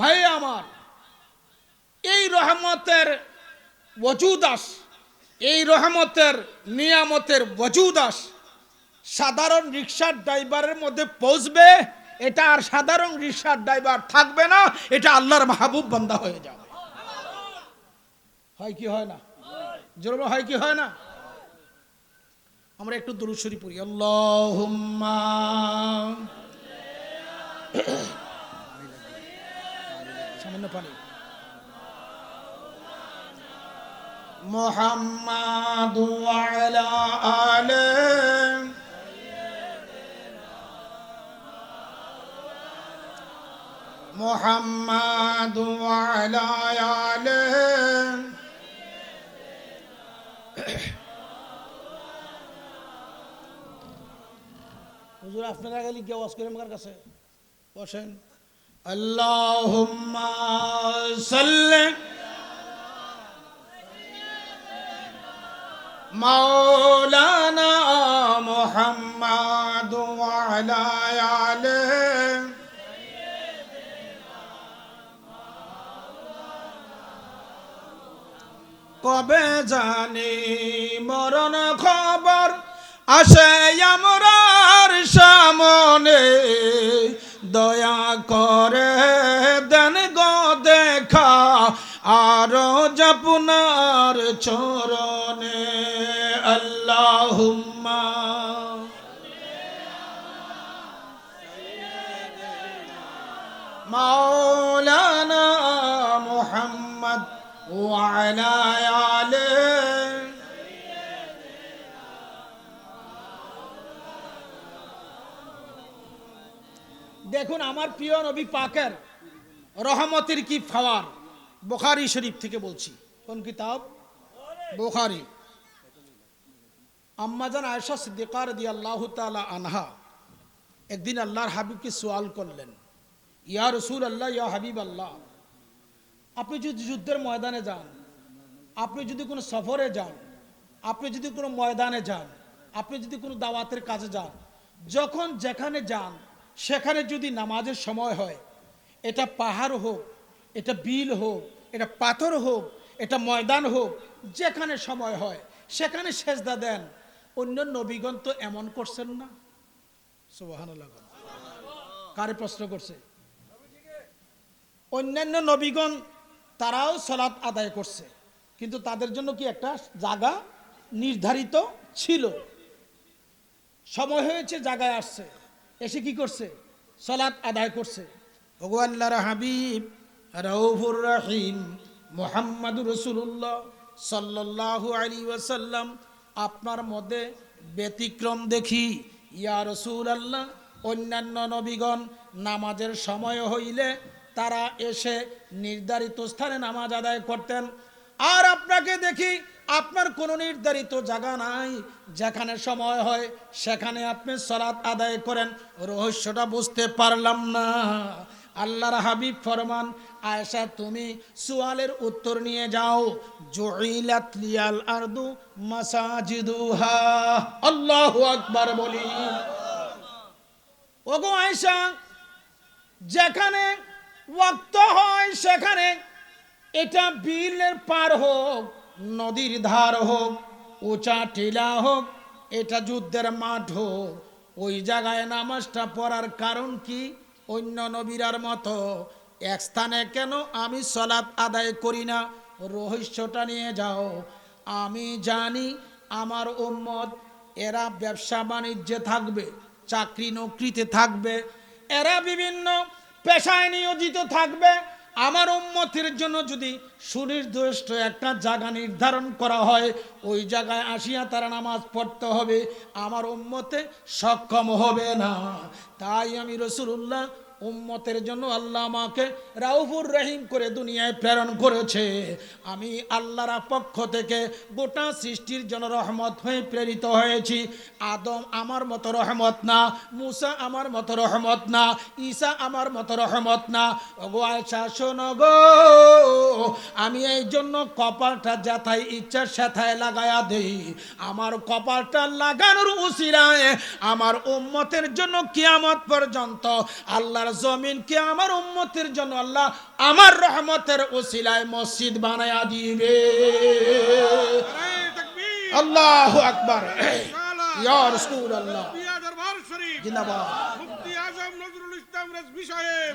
ভাই আমার, এই রহমতের ওজুদাস এই রহমতের নিয়ামতের ওজুদাস সাধারণ রিক্সার ড্রাইভারের মধ্যে পৌঁছবে, এটা আর সাধারণ রিক্সার ড্রাইভার থাকবে না, এটা আল্লাহর মাহবুব বান্দা হয়ে যাবে। হয় কি হয় না? জোর হয় কি হয় না? আমরা একটু দুরুশ্বরী পড়ি। আল্লাহুম্মা সামান্য পানি। মোহাম্মদ ওয়ালা আলে মোহাম্মদ ওয়ালা আলে হুজুর আপনারা গেলে করেন আমার কাছে? বসেন। সাল্লি মাওলানা মুহাম্মাদ ওয়া আলা আলিহি কবে জানি মরণ খবর আসে আমরার সামনে দয়া করে দেন গো দেখা আর জপনার চরণে। আল্লাহ মাওলানা মুহাম্মদ ওয়ালা দেখুন, আমার প্রিয় নবী পাকের রহমতের কি ফাওয়ার বোখারি শরীফ থেকে বলছি। কোন কিতাব? বোখারি। আম্মাজান আয়সা সিদ্দিকার দি আল্লাহ তালা আনহা একদিন আল্লাহর হাবিবকে সোয়াল করলেন, ইয়া রসুল আল্লাহ ইয়া হাবিব আল্লাহ আপনি যদি যুদ্ধের ময়দানে যান, আপনি যদি কোনো সফরে যান, আপনি যদি কোনো ময়দানে যান, আপনি যদি কোনো দাওয়াতের কাজে যান, যখন যেখানে যান সেখানে যদি নামাজের সময় হয়, এটা পাহাড় হোক, এটা বিল হোক, এটা পাথর হোক, এটা ময়দান হোক, যেখানে সময় হয়, সেখানে সেজদা দেন, অন্য নবীগণ তো এমন করছেন না। কারে প্রশ্ন করছে? অন্যান্য নবীগণ তারাও সলাৎ আদায় করছে, কিন্তু তাদের জন্য কি একটা জায়গা নির্ধারিত ছিল? সময় হয়েছে, জায়গায় আসছে। এসে কি করছে? সলাৎ আদায় করছে। আল্লাহর হাবিব রৌফুর রহিম মোহাম্মদুর রসুল্লাহ সাল্লাল্লাহু আলী ওয়াসাল্লাম আপনার মধ্যে ব্যতিক্রম দেখি। ইয়া রসুল আল্লাহ অন্যান্য নবীগণ নামাজের সময় হইলে তারা এসে নির্ধারিত স্থানে নামাজ আদায় করতেন। আর আপনাকে দেখি আপনার কোনো নির্ধারিত জায়গা নাই, যেখানে সময় হয়, সেখানে আপনি সলাৎ আদায় করেন। রহস্যটা বুঝতে পারলাম না। আল্লাহর হাবিব ফরমান, আয়েশা, তুমি সুয়ালের উত্তর নিয়ে যাও। জুইলাত লিয়াল আরদু মাসাজিদুহা। আল্লাহু আকবার বলি। ওগো আয়েশা, যেখানে ওয়াক্ত হয়, সেখানে এটা বিলের পার হোক নদীর ধার হোক, উঁচা টিলা হোক, এটা যুদ্ধের মাঠ হোক। ওই জায়গায় নামাজটা পড়ার কারণ কি? অন্য নবীরার মতো এক স্থানে কেন আমি সলাৎ আদায় করি না? রহস্যটা নিয়ে যাও। আমি জানি আমার উম্মত, এরা ব্যবসা বাণিজ্যে থাকবে চাকরি নকরিতে থাকবে, এরা বিভিন্ন পেশায় নিয়োজিত থাকবে আমার উন্মতির জন্য যদি সুনির্দিষ্ট একটা জায়গা নির্ধারণ করা হয়, ওই জায়গায় আসিয়া তারা নামাজ পড়তে হবে। আমার উন্মতে সক্ষম হবে না। তাই আমি রসুল্লাহ উম্মতের জন্য আল্লাহ আমাকে রাউফুর রহিম করে দুনিয়ায় প্রেরণ করেছে। আমি আল্লাহর পক্ষ থেকে গোটা সৃষ্টির জন্য রহমত হয়ে প্রেরিত হয়েছি। আদম আমার মতো রহমত না, মুসা আমার মতো রহমত না, ঈসা আমার মতো রহমত না। ওগো আয়সা গো, আমি এই জন্য কপালটা যাথায় ইচ্ছার সাথায় লাগায়া দেই। আমার কপালটা লাগানোর উসিরায় আমার উম্মতের জন্য কিয়ামত পর্যন্ত আল্লাহর আমার জমিনকে আমার উম্মতের জন্য আল্লাহ আমার রহমতের ওসিলায় মসজিদ বানায়া দিবে। আল্লাহ আকবার। ইয়া পিয়া জিন্দাবাদ। মুফতি আজম নজরুল ইসলাম রেজভি সাহেব।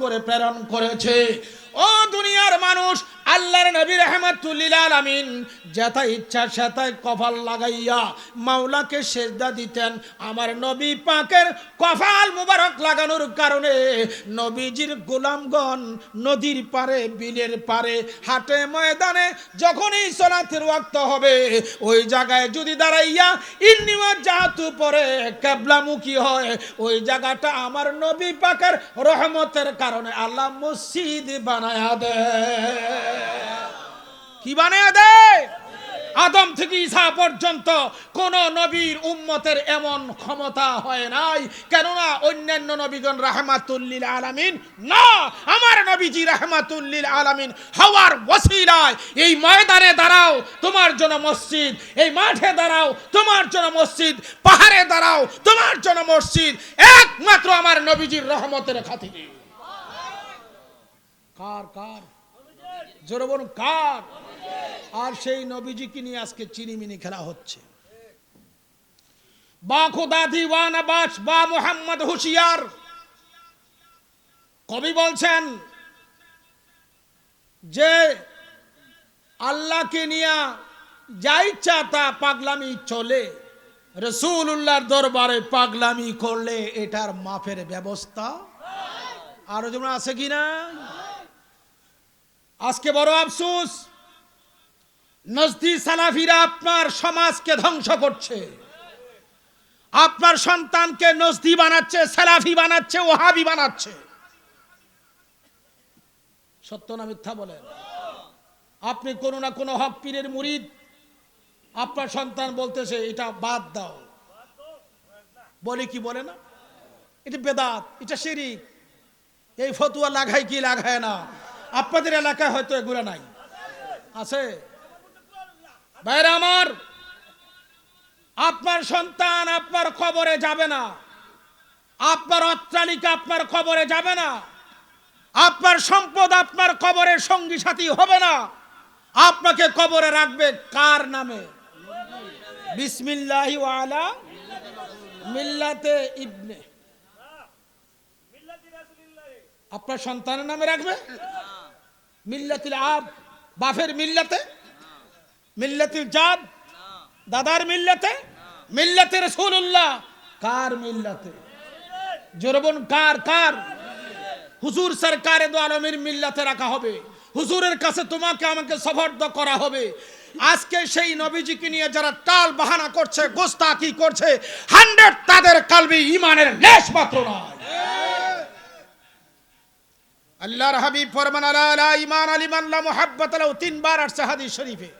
করে প্রেরণ করেছে। ও দুনিয়ার মানুষ আল্লাহর নবী রহমাতুল্লিল আলামিন যেথা ইচ্ছা সেথায় কপাল লাগাইয়া মাওলাকে সেজদা দিতেন, আমার নবী পাকের কপাল মুবারক লাগানোর কারণে নবীজির গোলামগণ নদীর পারে, বিলের পারে, হাটে ময়দানে যখনই সলাতের ওয়াক্ত হবে, ওই জায়গায় যদি দাঁড়াইয়া ইন্নিমা জাহাতু পরে কেবলামুখী হয়, ওই জায়গাটা আমার নবী পাকের রহমতের কারণে আল্লাহ মসজিদ বানায়া দেয়। কি বানিয়ে দেয় আদম থেকে ঈসা পর্যন্ত কোন নবীর উম্মতের এমন ক্ষমতা হয় নাই। কেননা অন্যান্য নবীগণ রাহমাতুল্লিল আলামিন, না, আমার নবীজি রাহমাতুল্লিল আলামিন হওয়ার ওসিলায় এই ময়দানে দাঁড়াও, তোমার জন্য মসজিদ, এই মাঠে দাঁড়াও, তোমার জন্য মসজিদ, পাহাড়ে দাঁড়াও, তোমার জন্য মসজিদ, একমাত্র আমার নবীজির রহমতের খাতিরে। কার কার? জোরে বলুন, কার? আর সেই নবীজিকে নিয়ে আজকে চিনিমিনি খেলা হচ্ছে। বা খোদা দিওয়ান আবাস বা মোহাম্মদ হুশিয়ার। কবি বলছেন যে, আল্লাহকে নিয়ে যা ইচ্ছা তা পাগলামি চলে রসুল্লাহর দরবারে পাগলামি করলে এটার মাফের ব্যবস্থা। আরও যেমন আছে কি না? আজকে বড় আফসোস নজদি সালাফিরা আপনার সমাজকে ধ্বংস করছে। আপনার সন্তানকে নজদি বানাচ্ছে, সালাফি বানাচ্ছে, ওহাবি বানাচ্ছে। সত্য না মিথ্যা বলেন? আপনি কোনো না কোনো হক পীরের মুরিদ, আপনার সন্তান বলতেছে, এটা বাদ দাও। বলে কি বলে না? এটা বেদাত, এটা শিরিক। এই ফতুয়া লাগায় কি লাগায় না? আপনাদের এলাকায় হয়তো এগুলো নাই। আছে? ভাইরা আমার, আপনার সন্তান আপনার খবরে যাবে না। আপনার অট্টালিকা আপনার খবরে যাবে না। আপনার সম্পদ আপনার কবরের সঙ্গী সাথী হবে না। আপনাকে কবরে রাখবে কার নামে? বিসমিল্লাহ ওয়ালা মিল্লাতে ইবনে। আপনার সন্তানের নামে রাখবে? মিল্লাতিল আব। বাফের মিল্লাতে? মিল্লাতিল জাদ দাদার মিল্লাতে? মিল্লাতে রসুল্লাহ কার মিল্লাতে? জোরবন কার কার? হুজুর সরকারে দো আলমের মিল্লাতে রাখা হবে। হুজুরের কাছে তোমাকে, আমাকে সফর্দ করা হবে। আজকে সেই নবীজিকে নিয়ে যারা টাল বাহানা করছে গোস্তাকি করছে হান্ড্রেড তাদের কালবি ইমানের লেশ মাত্র নয়। আল্লাহর হাবিব ফরমান, আলা আলা ইমান আলিমান লা মুহাব্বত লাহু তিনবার আসছে হাদিস শরীফে।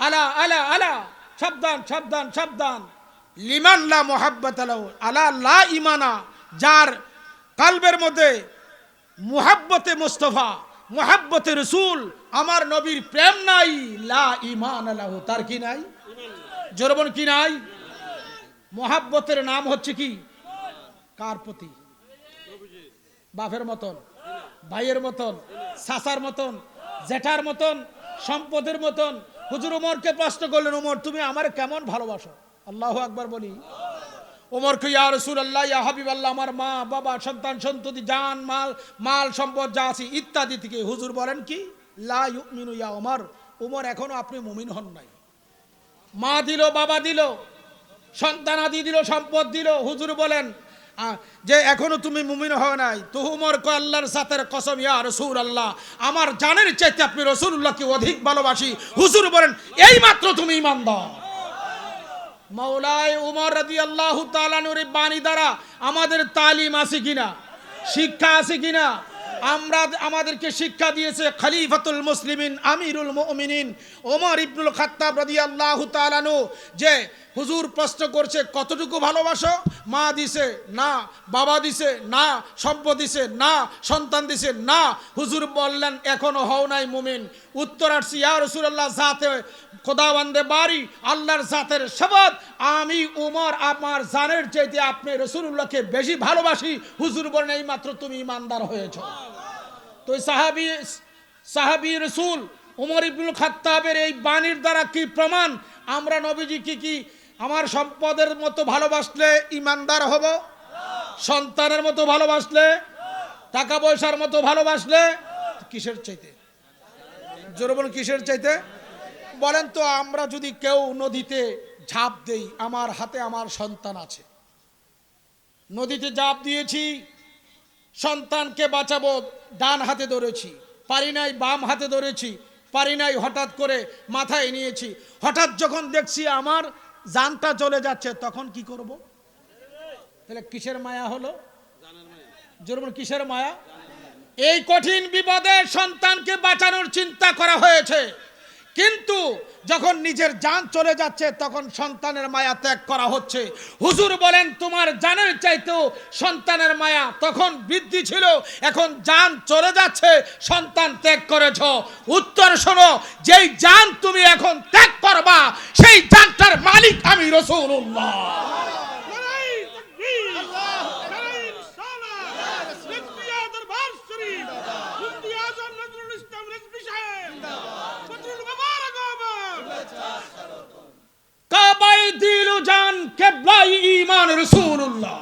আলা আলা আলা, সাবধান সাবধান সাবধান। লিমান, লা মুহাব্বত লাহু আলা, লা ইমানা, যার কালবের মধ্যে মুহাব্বতে মুস্তফা, মুহাব্বতে রসুল, আমার নবীর প্রেম নাই, লা ইমান লাহু, তার কি নাই? জোরবন কি নাই? মুহাব্বতের নাম হচ্ছে কি? কার প্রতি? বাপের মতন, ভাইয়ের মতন সাসার মতন, জেঠার মতন, সম্পদের মতন। হুজুর উমরকে প্রশ্ন করলেন, উমর, তুমি আমার কেমন ভালোবাসো? আল্লাহ আকবার বলি ওমরকে ইয়া রসুল আল্লাহ ইয়া হাবিব আল্লাহ আমার মা, বাবা, সন্তান, সন্ততি, জান, মাল মাল, সম্পদ যা আছে, ইত্যাদি থেকে হুজুর বলেন কি, লা ইউমিনু ইয়া ওমর ওমর এখনও আপনি মুমিন হন নাই। মা দিল, বাবা দিল সন্তানাদি দিল, সম্পদ দিল। হুজুর বলেন যে এখনও তুমি মুমিন হও নাই, তুহুমর কো আল্লাহর সাথের কসম, ইয়া রসুল আল্লাহ আমার জানের চাইতে আপনি রসুল্লাহকে অধিক ভালোবাসি। হুজুর বলেন এই মাত্র তুমি ইমানদার। মৌলায় উমর রাজি আল্লাহ তালানুর বাণী দ্বারা আমাদের তালিম আছে কিনা? শিক্ষা আছে কিনা? আমরা আমাদেরকে শিক্ষা দিয়েছে খলিফাতুল মুসলিমিন, আমিরুল মুমিনিন, ওমর ইবনুল খাত্তাব রাদিয়াল্লাহু তাআলানু যে হুজুর প্রশ্ন করছে, কতটুকু ভালোবাসো? মা দিছে, না। বাবা দিছে, না। সম্পদ দিছে, না। সন্তান দিছে, না। হুজুর বললেন, এখনও হও নাই মুমিন। উত্তর আসছি, ইয়া রাসূলুল্লাহ, জাতে খোদাবন্দে বাড়ি, আল্লাহর জাতের শপথ। আমি, উমর, আমার জানের চাইতে আপনি রসুল্লাহকে বেশি ভালোবাসি। হুজুর বলেন এই মাত্র তুমি ইমানদার হয়েছ। তো সাহাবি সাহাবি রসুল উমর ইবনুল খাত্তাবের এই বাণীর দ্বারা কি প্রমাণ? আমরা নবীজি কি কি আমার সম্পদের মতো ভালোবাসলে ইমানদার হব? সন্তানের মতো ভালোবাসলে? টাকা পয়সার মতো ভালোবাসলে? কিসের চাইতে? জোরে বলুন, কিসের চাইতে? বলেন তো, আমরা যদি কেউ নদীতে ঝাঁপ দেই, আমার হাতে আমার সন্তান আছে। নদীতে ঝাঁপ দিয়েছি সন্তানকে বাঁচাবো, ডান হাতে ধরেছি। পারি নাই, বাম হাতে ধরেছি। পারি নাই, হঠাৎ করে মাথায় নিয়েছি। হঠাৎ যখন দেখছি আমার জানটা চলে যাচ্ছে, তখন কি করব? তাহলে কিসের মায়া হলো? জোরবন কিসের মায়া? এই কঠিন বিপদে সন্তানকে বাঁচানোর চিন্তা করা হয়েছে। কিন্তু যখন নিজের জান চলে যাচ্ছে, তখন সন্তানের মায়া ত্যাগ করা হচ্ছে। হুজুর বলেন, তোমার জানের চাইতেও সন্তানের মায়া তখন বৃদ্ধি ছিল। এখন জান চলে যাচ্ছে, সন্তান ত্যাগ করেছ। উত্তর শোনো, যেই জান তুমি এখন ত্যাগ করবা, সেই যানটার মালিক আমি রসুল্লাহ কাবাই দিল জান কেবলাই ইমান রসুল্লাহ